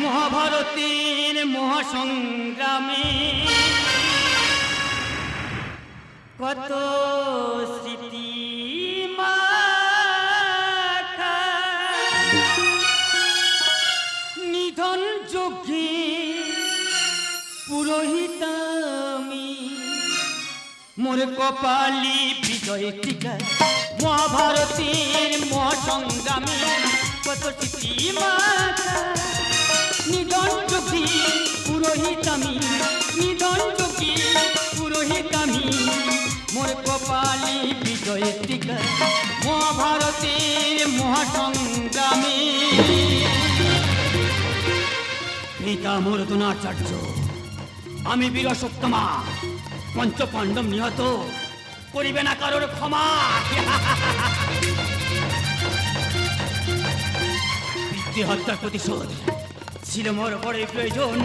মহাভারতের মহাসংগ্রামে। কত স্মৃতি নিধন যোগে পুরোহিতামি মোর কপালি বিজয় টিকা মহাভারতের মহাসংগ্রামে কত স্মৃতি যোগী পুরোহিতামি নিধন যোগী কপালি মহাসংগ্রামে। পিতা মোর দ্রোণাচার্য আমি বীর সপ্তমা পঞ্চ পাণ্ডব নিহত, করিবে না কারোর ক্ষমা। হত্যার প্রতিশোধ ছিল মোর বড়ই প্রয়োজন।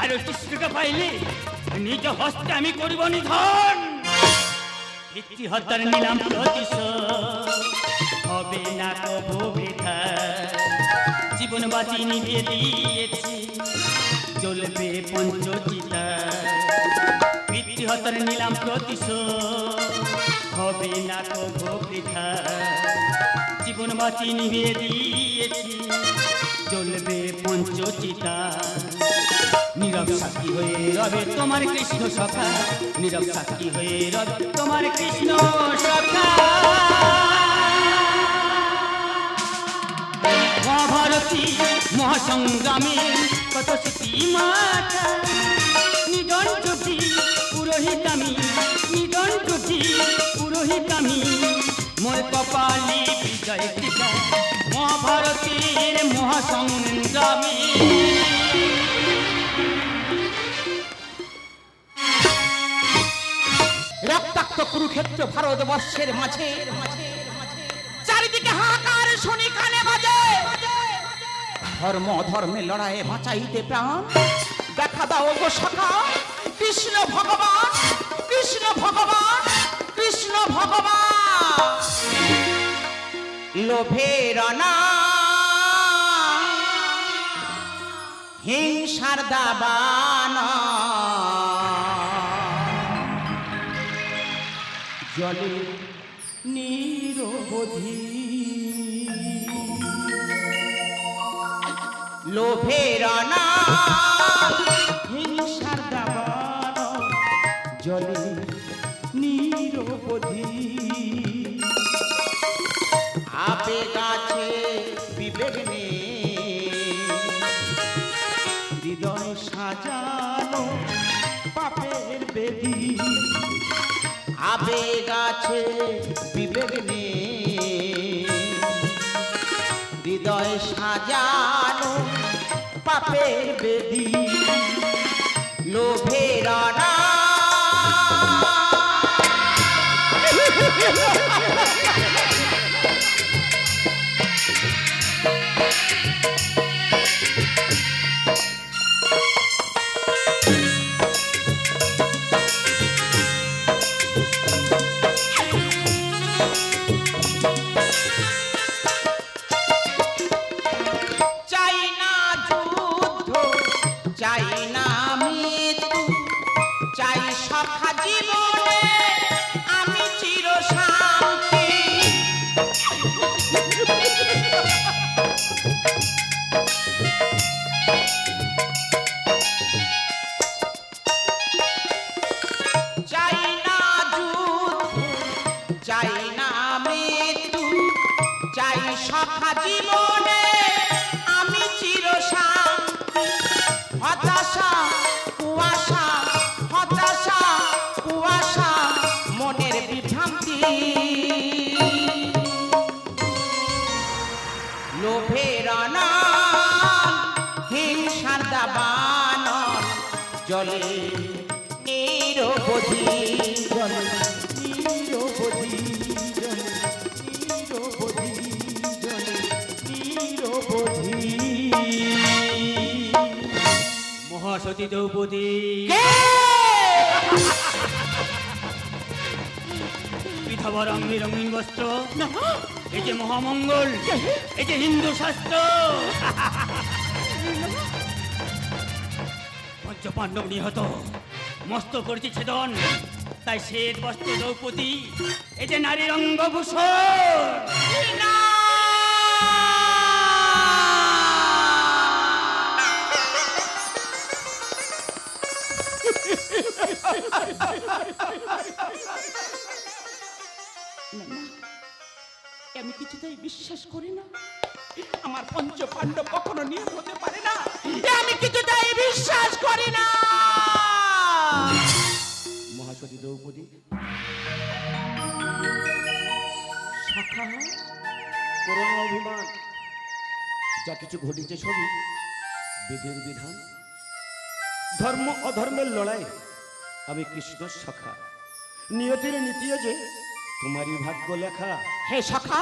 আর ওই কৃষ্ণকে পাইলে? নিজ হস্তে আমি করিব নিধন। পিতৃ হত্যার নিলাম প্রতিশোধ। হবে না কবু বৃথা জীবন বাজি নিভিয়ে দিয়েছি। জ্বলবে পঞ্চচিতা। পিতৃহতার নিলাম প্রতিশোধ। হবে না কবু বৃথা জীবন বাঁচি নিভিয়ে দিয়েছি। জ্বলবে পঞ্চচিতা। নীরব সাক্ষী হয়ে রবে তোমার কৃষ্ণ সখা। নীরব সাক্ষী হয়ে রবে তোমার কৃষ্ণ সখা। মহাভারতী মহাসংগ্রামে কত স্মৃতি পুরোহিতামি নিধন যোগী পুরোহিতামি। মোর কপালি বিজয় মহাভারতের মহাসংগ্রামী কুরুক্ষেত্র ভারতবর্ষের মাঝে। চারিদিকে হাহাকার, শুনি কানে বাজে। ধর্ম ধর্মে লড়াইয়ে বাঁচাইতে প্রাণ। দেখা দাও গো সখা, কৃষ্ণ ভগবান কৃষ্ণ ভগবান কৃষ্ণ ভগবান। লোভের না হিংসার দাবানা জলে নিরবধি। লোভের হিংসার দাবার জলে নিরবধি। আবেগ পাপের বেদি। লোভের চাই চাই না মৃত্যু চাই সখা জীবনে মহাসতী দ্রৌপদী। বিধবা রঙে রঙিন বস্ত্র এই যে মহামঙ্গল এই যে হিন্দু শাস্ত্র। পঞ্চ পাণ্ডব নিহত। মস্ত করেছি ছেদন। তাই শ্বেত বস্ত্র দ্রৌপদী এই যে নারীর অঙ্গভূষণ। কিছুতেই বিশ্বাস করি না। আমার পঞ্চ পাণ্ডব কখনো নিহত হতে পারে না। আমি কিছুতেই বিশ্বাস করি না। মহাসতী দ্রৌপদী অভিমান, যা কিছু ঘটেছে সবই বিধির বিধান। ধর্ম অধর্মের লড়াই আমি কৃষ্ণ সখা নিয়তির নীতিও যে তোমারই ভাগ্য লেখা। হে সখা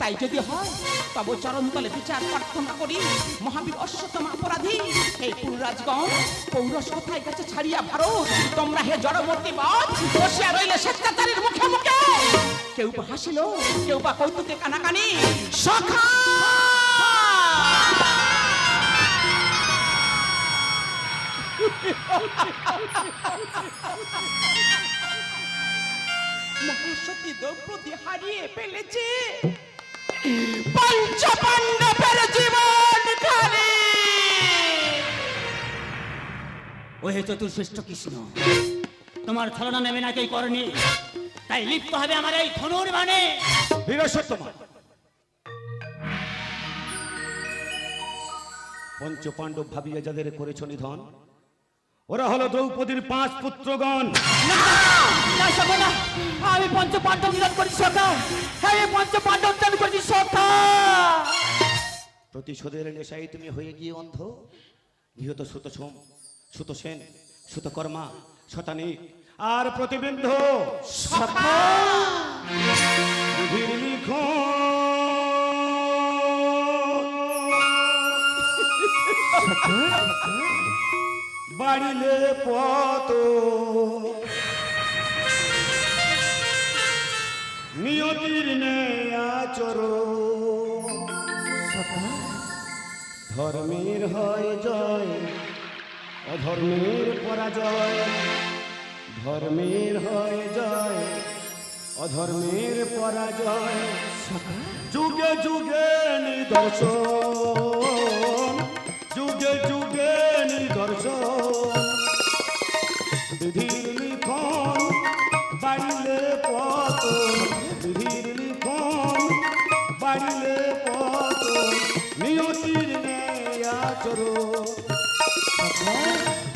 তাই যদি হয় তব চরণতলে বিচার প্রার্থনা করি। মহাবীর অশ্বতম অপরাধী হে পুররাজগণ পৌরস কোথায় গেছে ছাড়িয়া ভারত? তোমরা হে জড়মূর্তি বধ বসিয়া রইলে স্বেচ্ছাচারীর মুখে মুখে। কেউ বা হাসিল কেউ বা কৌতুকে কানাকানি। সখা! মহাসতী দ্রৌপদী হারিয়ে ফেলেছে। পঞ্চ পাণ্ডবের জীবন খালি। ও হে চতুর্শ্রেষ্ঠ কৃষ্ণ তোমার ছলনা নেবে না কেই করনি। তাই লিপ্ত হবে আমার এই ধনুর মানে বীরসত্তমা পঞ্চ পাণ্ডব ভাবিয়া যাদের করেছ নিধন ওরা হলো দ্রৌপদীর পাঁচ পুত্রগণ আমি পঞ্চ পাণ্ডব নিধন সখা আমি পঞ্চ পাণ্ডব দান করেছি সখা প্রতিশোধের নেশায় তুমি হয়ে গিয়ে অন্ধ নিহত সুত সোম সুত সেন সুতকর্মা শতানিক আর প্রতিবিন্ধ সখা বাড়িলে পত নিয়তির নেয়াচর ধর্মের হয় জয় অধর্মের পরাজয়। ধর্মের হয় জয় অধর্মের পরাজয়। যুগে যুগে নিদর্শন যুগে যুগে নিদর্শন। বাড়িলে পতন নিয়তির নেয়াচরণ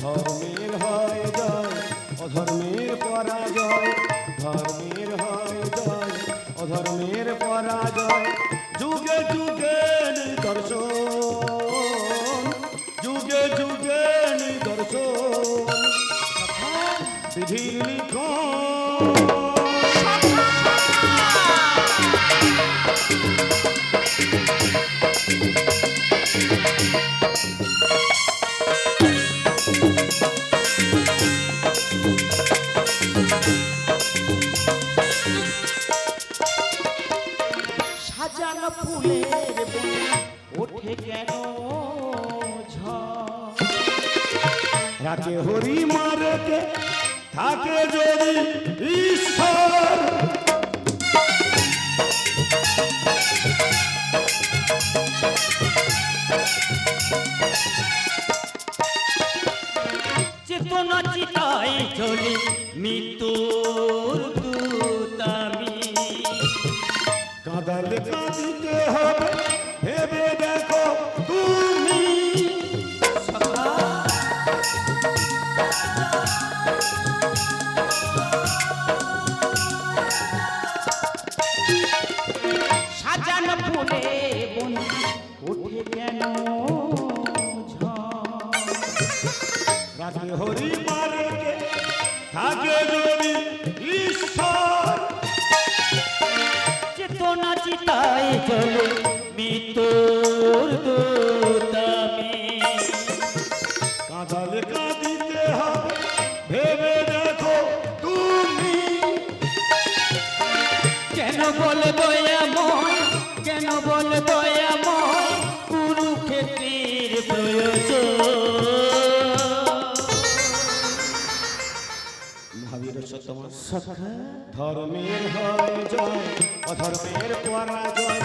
ধর্মের হয় জয়, অধর্মের পরাজয়। ধর্মের হয় জয়, অধর্মের পরাজয়। যুগে যুগে নিদর্শন যুগে যুগে নিদর্শন বিধির লিখন সাজানো ফুলের ওঠে কেন রাতে হরি মারতে থাকে যদি ঈশ্বর। মৃত্যুর দূতামি কাঁদালে কাঁদিতে হবে ভেবে দেখো তাই চলে মিতর দোতামে। কাঁদালে কাঁদিতে হবে ভেবে দেখো তুমি। কেন বলব এমন কেন বলব এমন? কুরুক্ষেত্রের প্রয়োজন। ধর্মের হয় জয়। অধর্মের পরাজয়,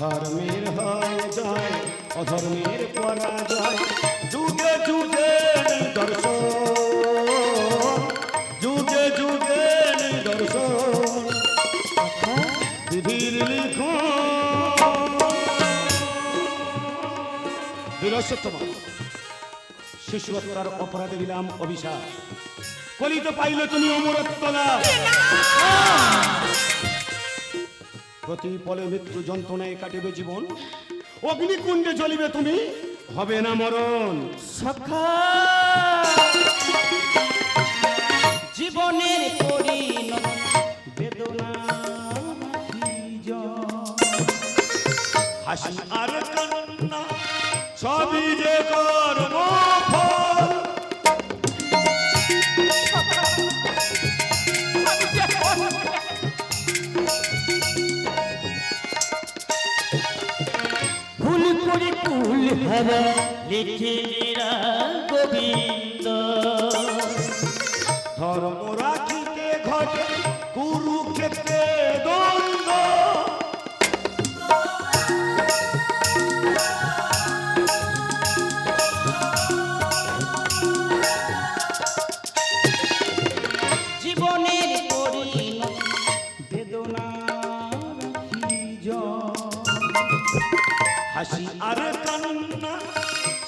ধর্মের হয় জয় অধর্মের পরাজয়। যুগে যুগে নিদর্শন যুগে যুগে নিদর্শন বিধির লিখন। বীরসত্তম শিশু হত্যার অপরাধে দিলাম অভিশাপ। কলিত পাইলে তুমি অমরত্ব লাভ। প্রতি পলে মৃত্যু যন্ত্রণায় কাটিবে জীবন। অগ্নিকুণ্ডে জ্বলিবে তুমি হবে না মরণ। সখা জীবনের পরিণত বেদনা হাসি আর এরা গোবিন্দ। ধর্ম রাখিতে ঘটে কুরুক্ষেত্রে দ্বন্দ্ব। জীবনের পরিণত বেদনা হাসি আর কান্না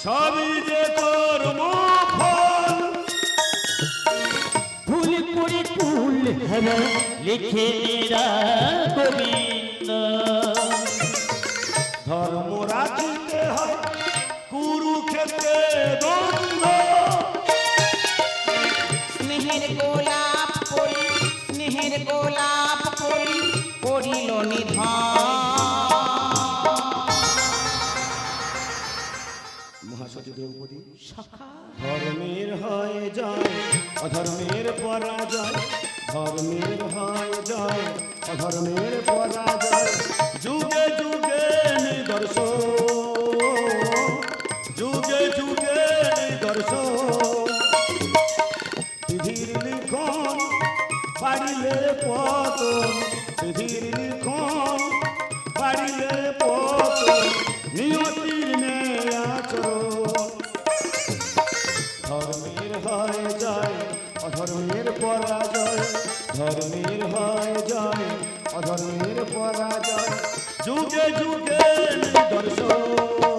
সবই যে কর্ম ফল ভুল করে কুল হারা লিখে গোবিন্দ। ধর্ম রাখিতে হয় কুরুক্ষেত্রে দ্বন্দ্ব। স্নেহের গোলাপ স্নেহের গোলাপ দ্রৌপদী। ধর্মের হয় জয় অধর্মের পরাজয়। ধর্মের হয় জয় অধর্মের পরাজয়। যুগে যুগে নিদর্শন। যুগে যুগে নিদর্শন। পৃথিবীর লিখন পারিলে পতন। পৃথিবীর লিখন পারিলে পতন। যুগে যুগে